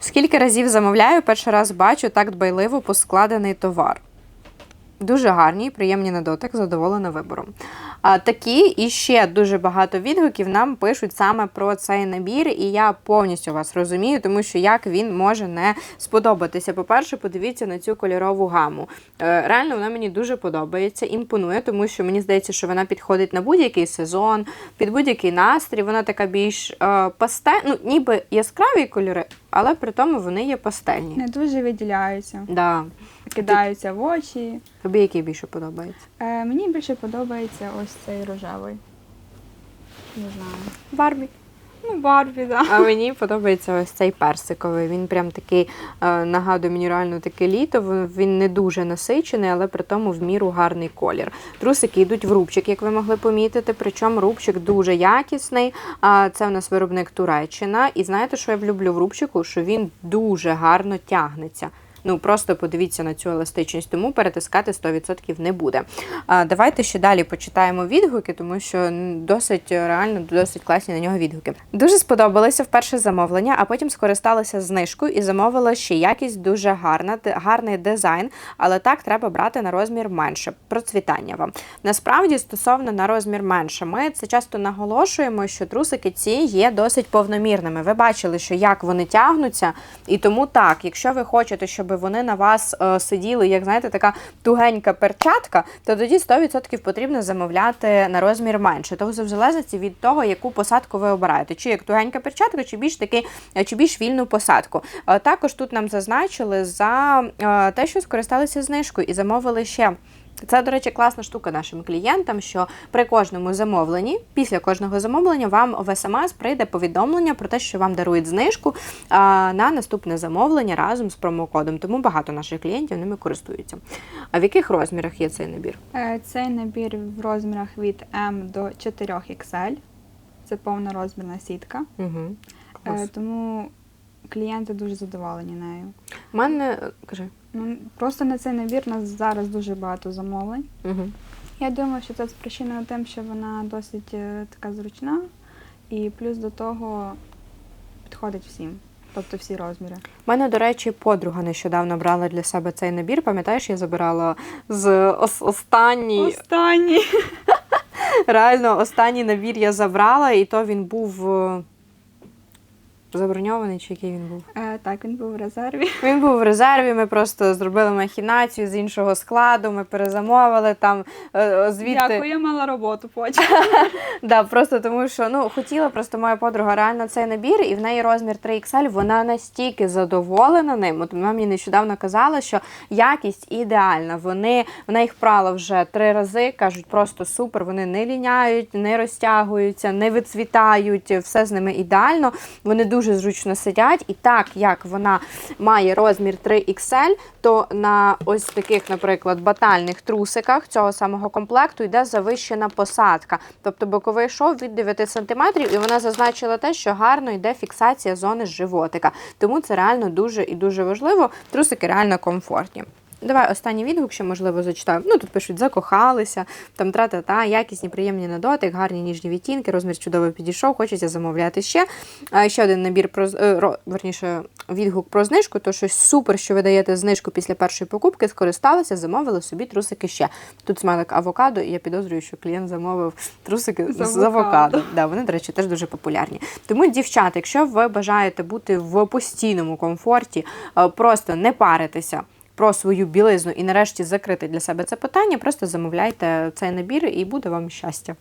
Скільки разів замовляю, перший раз бачу так дбайливо поскладений товар. Дуже гарні, приємні на дотик, задоволена вибором. А, такі і ще дуже багато відгуків нам пишуть саме про цей набір, і я повністю вас розумію, тому що як він може не сподобатися. По-перше, подивіться на цю кольорову гаму. Е, Реально вона мені дуже подобається, імпонує, тому що мені здається, що вона підходить на будь-який сезон, під будь-який настрій. Вона така більш е, пасте, ну ніби яскраві кольори, але при тому вони є пастельні. Не дуже виділяються, Да. кидаються в очі. Тобі який більше подобається? Е, мені більше подобається ось цей рожевий. Не знаю. Барбі. Ну, Барбі, так. А мені подобається ось цей персиковий. Він прям такий е, нагадує мені реально таке літо. Він- не дуже насичений, але при тому в міру гарний колір. Трусики йдуть в рубчик, як ви могли помітити. Причому рубчик дуже якісний. Це в нас виробник Туреччина. І знаєте, що я влюблю в рубчику? Що він дуже гарно тягнеться. Ну просто подивіться на цю еластичність, тому перетискати 100% не буде. А, давайте ще далі почитаємо відгуки, тому що досить е, реально досить класні на нього відгуки. Дуже сподобалося вперше замовлення, а потім скористалася знижкою і замовила ще якість дуже гарна, гарний дизайн, але так треба брати на розмір менше. Процвітання вам. Насправді, стосовно на розмір менше, ми це часто наголошуємо, що трусики ці є досить повномірними. Ви бачили, що як вони тягнуться, і тому так, якщо ви хочете, щоб вони на вас е, сиділи, як знаєте, така тугенька перчатка, то тоді 100% потрібно замовляти на розмір менше. Того в залежності від того, яку посадку ви обираєте, чи як тугенька перчатка, чи більш таки, е, чи більш вільну посадку. Е, Також тут нам зазначили за те, що скористалися знижкою і замовили ще. Це, до речі, класна штука нашим клієнтам, що при кожному замовленні, після кожного замовлення, вам в СМС прийде повідомлення про те, що вам дарують знижку а, на наступне замовлення разом з промокодом. Тому багато наших клієнтів ними користуються. А в яких розмірах є цей набір? Е, цей набір в розмірах від М до 4XL. Це повна розмірна сітка. Угу. Е, тому клієнти дуже задоволені нею. У мене кажи. Ну, просто на цей набір у нас зараз дуже багато замовлень. Угу. Я думаю, що це спричинено тим, що вона досить е, така зручна, і плюс до того підходить всім, тобто всі розміри. У мене, до речі, подруга нещодавно брала для себе цей набір. Пам'ятаєш, я забирала з ос- останній. Останній. Реально, останній набір я забрала, і то він був е, заброньований, чи який він був? Е, так, він був в резерві. Він був в резерві. Ми просто зробили махінацію з іншого складу. Ми перезамовили там е, звідти. Дякую, я мала роботу потім. Да, просто тому що ну хотіла просто моя подруга реально цей набір, і в неї розмір 3XL, вона настільки задоволена ним. От вона мені нещодавно казала, що якість ідеальна. Вони вона їх прала вже три рази. кажуть, просто супер. Вони не ліняють, не розтягуються, не вицвітають. Все з ними ідеально. Вони дуже зручно сидять. І так як вона має розмір 3XL, то на ось таких, наприклад, батальних трусиках цього самого комплекту йде завищена посадка. Тобто боковий шов від 9 см, і вона зазначила те, що гарно йде фіксація зони животика. Тому це реально дуже і дуже важливо. Трусики реально комфортні. Давай останній відгук, ще можливо зачитаю. Ну тут пишуть, закохалися, там тра-та-та, якісні, приємні на дотик, гарні ніжні відтінки, розмір чудово підійшов, хочеться замовляти ще. А ще один набір про е, ро- верніше, відгук про знижку, то щось супер, що ви даєте знижку після першої покупки, скористалися, замовили собі трусики ще. Тут смайлик авокадо, і я підозрюю, що клієнт замовив трусики з, З авокадо. Да, вони, до речі, теж дуже популярні. Тому, дівчата, якщо ви бажаєте бути в постійному комфорті, е, просто не паритися. Про свою білизну і нарешті закрити для себе це питання, просто замовляйте цей набір і буде вам щастя.